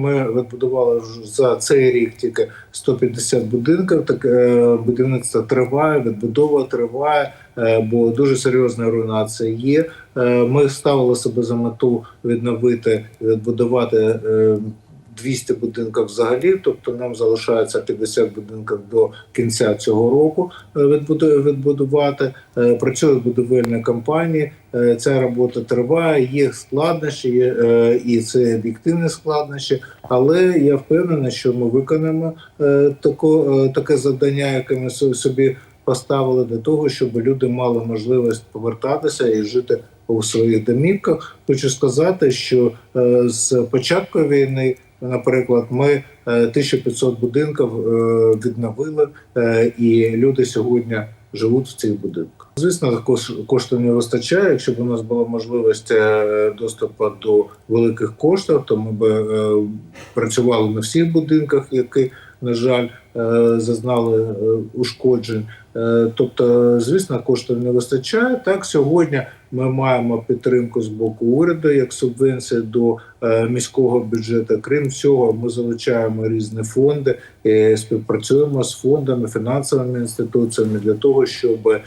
Ми відбудували за цей рік тільки 150 будинків. Так е, будівництво триває, відбудова триває, е, бо дуже серйозна руйнація є. Е, Ми ставили себе за мету відновити, відбудувати 200 будинків взагалі. Тобто нам залишається 50 будинків до кінця цього року е, відбудувати. Е, Працюють будівельні компанії. Е, Ця робота триває. Є складнощі, є, і це об'єктивні складнощі. Але я впевнений, що ми виконаємо тако, таке завдання, яке ми со- собі поставили для того, щоб люди мали можливість повертатися і жити у своїх домівках. Хочу сказати, що е, з початку війни, наприклад, ми е, 1500 будинків е, відновили, е, і люди сьогодні живуть в цих будинках. Звісно, кош- коштів не вистачає. Якщо б у нас була можливість е, доступу до великих коштів, то ми б е, працювали на всіх будинках, які, на жаль, е, зазнали ушкоджень. Тобто, звісно, коштів не вистачає. Так, сьогодні ми маємо підтримку з боку уряду як субвенція до міського бюджету. Крім цього, ми залучаємо різні фонди, співпрацюємо з фондами, фінансовими інституціями для того, щоб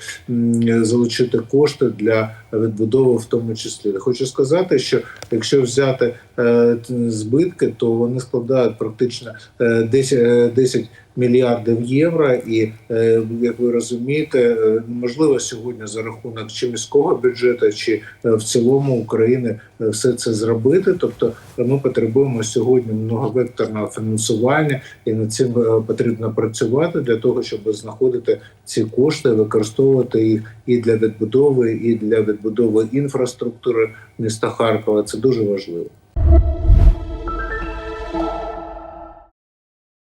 залучити кошти для відбудови, в тому числі. Хочу сказати, що якщо взяти е, збитки, то вони складають практично е, 10, е, 10 мільярдів євро. І е, як ви розумієте, е, неможливо сьогодні за рахунок чи міського бюджету, чи е, в цілому України все це зробити. Тобто ми потребуємо сьогодні многовекторного фінансування, і над цим потрібно працювати для того, щоб знаходити ці кошти, використовувати їх і для відбудови, і для відбудови інфраструктури міста Харкова. Це дуже важливо.